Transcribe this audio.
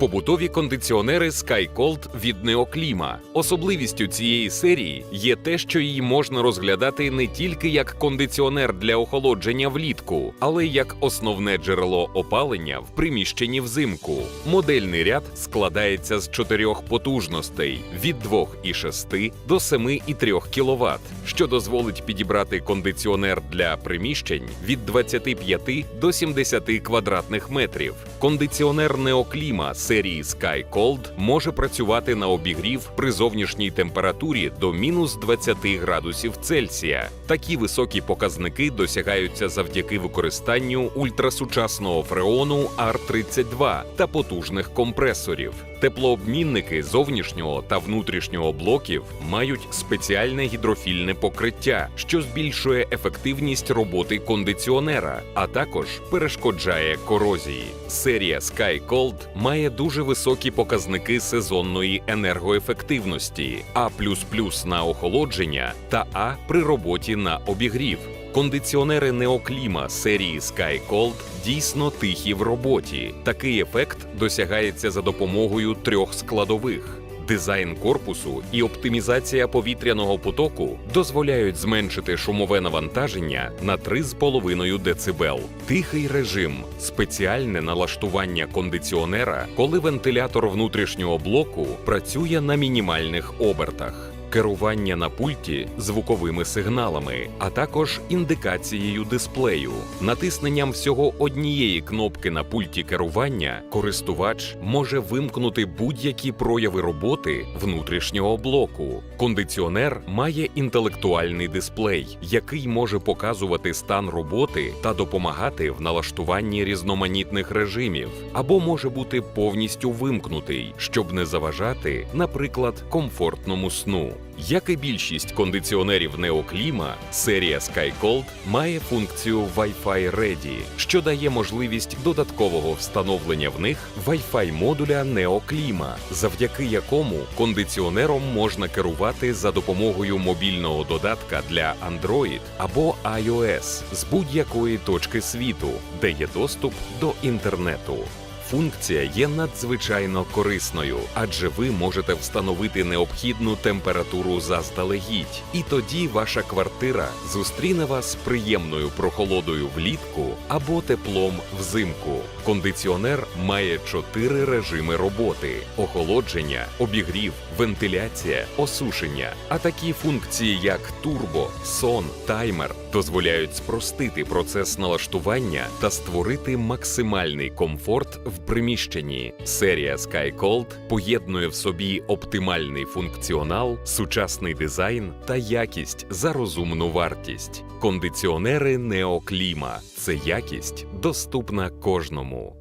Побутові кондиціонери SkyCold від Неокліма. Особливістю цієї серії є те, що її можна розглядати не тільки як кондиціонер для охолодження влітку, але й як основне джерело опалення в приміщенні взимку. Модельний ряд складається з чотирьох потужностей від 2,6 до 7,3 кВт, що дозволить підібрати кондиціонер для приміщень від 25 до 70 квадратних метрів. Кондиціонер Неокліма серії Sky Cold може працювати на обігрів при зовнішній температурі до мінус 20 градусів Цельсія. Такі високі показники досягаються завдяки використанню ультрасучасного фреону R32 та потужних компресорів. Теплообмінники зовнішнього та внутрішнього блоків мають спеціальне гідрофільне покриття, що збільшує ефективність роботи кондиціонера, а також перешкоджає корозії. Серія Sky Cold має дуже високі показники сезонної енергоефективності, А на охолодження та А при роботі на обігрів. Кондиціонери Неокліма серії Sky дійсно тихі в роботі. Такий ефект досягається за допомогою трьох складових. Дизайн корпусу і оптимізація повітряного потоку дозволяють зменшити шумове навантаження на 3,5 дБ. Тихий режим спеціальне налаштування кондиціонера, коли вентилятор внутрішнього блоку працює на мінімальних обертах. Керування на пульті звуковими сигналами, а також індикацією дисплею. Натисненням всього однієї кнопки на пульті керування користувач може вимкнути будь-які прояви роботи внутрішнього блоку. Кондиціонер має інтелектуальний дисплей, який може показувати стан роботи та допомагати в налаштуванні різноманітних режимів, або може бути повністю вимкнутий, щоб не заважати, наприклад, комфортному сну. Як і більшість кондиціонерів Неокліма, серія SkyCold має функцію Wi-Fi Ready, що дає можливість додаткового встановлення в них Wi-Fi модуля Неокліма, завдяки якому кондиціонером можна керувати за допомогою мобільного додатка для Android або iOS з будь-якої точки світу, де є доступ до інтернету. Функція є надзвичайно корисною, адже ви можете встановити необхідну температуру заздалегідь, і тоді ваша квартира зустріне вас приємною прохолодою влітку або теплом взимку. Кондиціонер має чотири режими роботи: охолодження, обігрів, вентиляція, осушення. А такі функції, як турбо, сон, таймер, дозволяють спростити процес налаштування та створити максимальний комфорт в приміщенні. Серія SkyCold поєднує в собі оптимальний функціонал, сучасний дизайн та якість за розумну вартість. Кондиціонери Неокліма це якість доступна кожному.